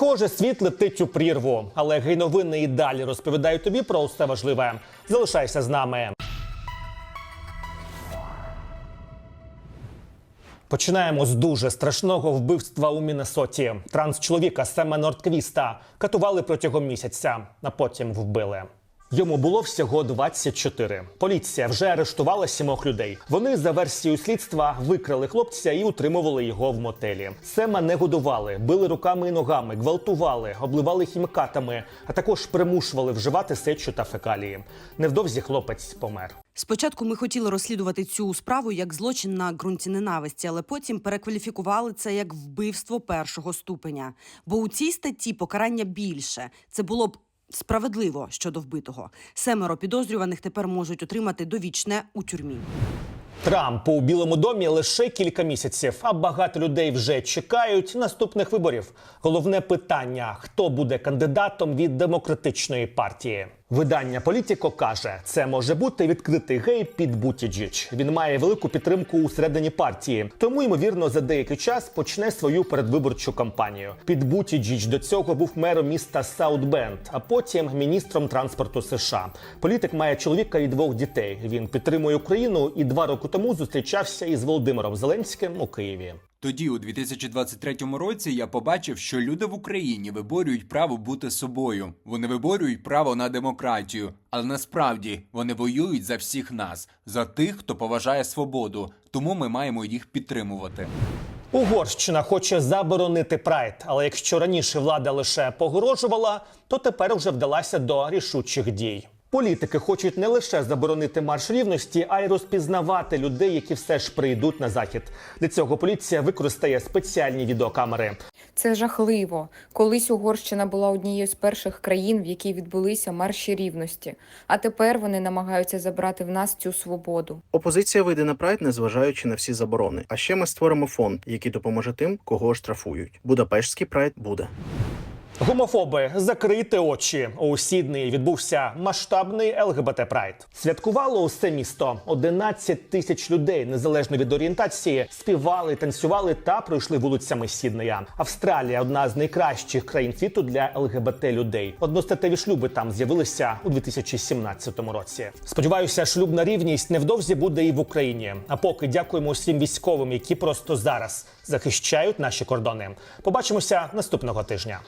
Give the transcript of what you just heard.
Схоже, світ летить у прірву, але гейновини і далі розповідають тобі про усе важливе. Залишайся з нами. Починаємо з дуже страшного вбивства у Міннесоті. Транс-чоловіка Сема Нордквіста катували протягом місяця, а потім вбили. Йому було всього 24. Поліція вже арештувала сімох людей. Вони за версією слідства викрали хлопця і утримували його в мотелі. Сема не годували, били руками і ногами, гвалтували, обливали хімікатами, а також примушували вживати сечу та фекалії. Невдовзі хлопець помер. Спочатку ми хотіли розслідувати цю справу як злочин на ґрунті ненависті, але потім перекваліфікували це як вбивство першого ступеня. Бо у цій статті покарання більше. Це було б справедливо щодо вбитого. Семеро підозрюваних тепер можуть отримати довічне у тюрмі. Трампу у Білому домі лише кілька місяців, а багато людей вже чекають наступних виборів. Головне питання: хто буде кандидатом від демократичної партії? Видання Політіко каже, це може бути відкритий гей під Бутіджіч. Він має велику підтримку у середині партії, тому ймовірно за деякий час почне свою передвиборчу кампанію. Під Бутіджіч до цього був мером міста Саутбенд, а потім міністром транспорту США. Політик має чоловіка і двох дітей. Він підтримує Україну і два роки тому зустрічався із Володимиром Зеленським у Києві. Тоді, у 2023 році, я побачив, що люди в Україні виборюють право бути собою. Вони виборюють право на демократію, але насправді вони воюють за всіх нас, за тих, хто поважає свободу. Тому ми маємо їх підтримувати. Угорщина хоче заборонити прайд, але якщо раніше влада лише погрожувала, то тепер вже вдалася до рішучих дій. Політики хочуть не лише заборонити марш рівності, а й розпізнавати людей, які все ж прийдуть на захід. Для цього поліція використає спеціальні відеокамери. Це жахливо. Колись Угорщина була однією з перших країн, в якій відбулися марші рівності. А тепер вони намагаються забрати в нас цю свободу. Опозиція вийде на прайд, незважаючи на всі заборони. А ще ми створимо фонд, який допоможе тим, кого штрафують. Будапештський прайд буде. Гомофоби, закрийте очі. У Сіднеї відбувся масштабний ЛГБТ Прайд. Святкувало усе місто. 11 тисяч людей, незалежно від орієнтації, співали, танцювали та пройшли вулицями Сіднея. Австралія одна з найкращих країн світу для ЛГБТ людей. Одностатеві шлюби там з'явилися у 2017 році. Сподіваюся, шлюбна рівність невдовзі буде і в Україні. А поки дякуємо усім військовим, які просто зараз захищають наші кордони. Побачимося наступного тижня.